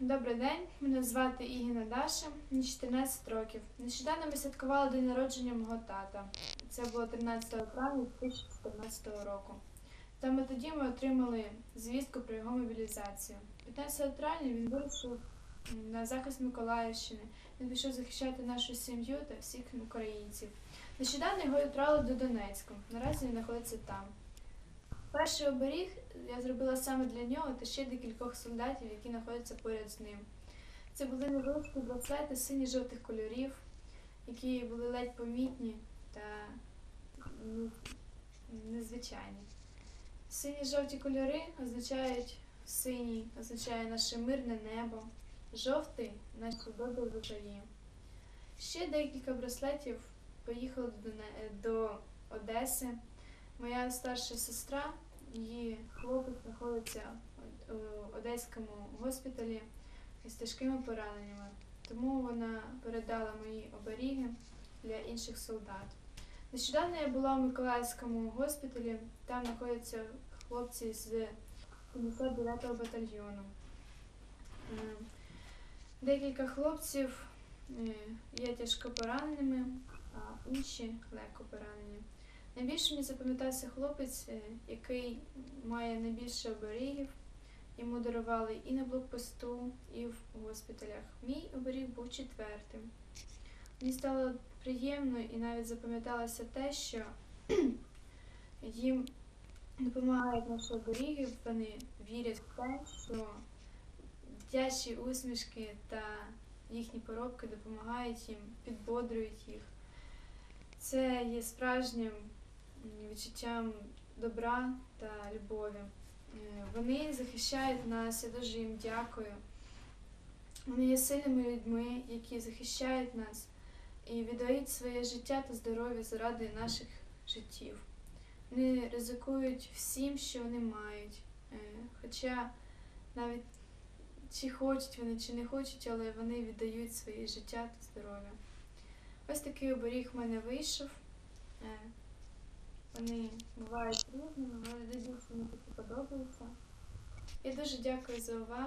Добрий день, мене звати Ігіна Даша, мені 14 років. Нещодавно ми святкували день народження мого тата. Це було 13 травня 2014 року. Саме тоді ми отримали звістку про його мобілізацію. 15 травня він вийшов на захист Миколаївщини. Він пішов захищати нашу сім'ю та всіх українців. Нещодавно його відправили до Донецька. Наразі він знаходиться там. Перший оберіг я зробила саме для нього та ще декількох солдатів, які знаходяться поряд з ним. Це були невеличкі браслети сині-жовтих кольорів, які були ледь помітні та ну, незвичайні. Сині-жовті кольори означають синій, означає наше мирне небо, жовтий наші добрі врожаї. Ще декілька браслетів поїхали до Одеси. Моя старша сестра, її хлопець знаходиться у одеському госпіталі із тяжкими пораненнями. Тому вона передала мої оберіги для інших солдат. Нещодавно я була у Миколаївському госпіталі, там знаходяться хлопці з 59-го батальйону. Е, Декілька хлопців е, є тяжко пораненими, а інші легко поранені. Найбільше мені запам'ятався хлопець, е, який має найбільше оберігів. Йому дарували і на блокпосту, і в госпіталях. Мій оберіг був четвертим. Мені стало приємно і навіть запам'яталося те, що їм допомагають наші оберіги, вони вірять в те, що дитячі усмішки та їхні поробки допомагають їм, підбодрюють їх. Це є справжнім відчуттям добра та любові. Е, Вони захищають нас, я дуже їм дякую. Вони є сильними людьми, які захищають нас і віддають своє життя та здоров'я заради наших життів. Вони ризикують всім, що вони мають. Е, Хоча навіть чи хочуть вони, чи не хочуть, але вони віддають своє життя та здоров'я. Ось такий оберіг в мене вийшов. Вони бувають різними, але дуже мені подобаються. Я дуже дякую за увагу.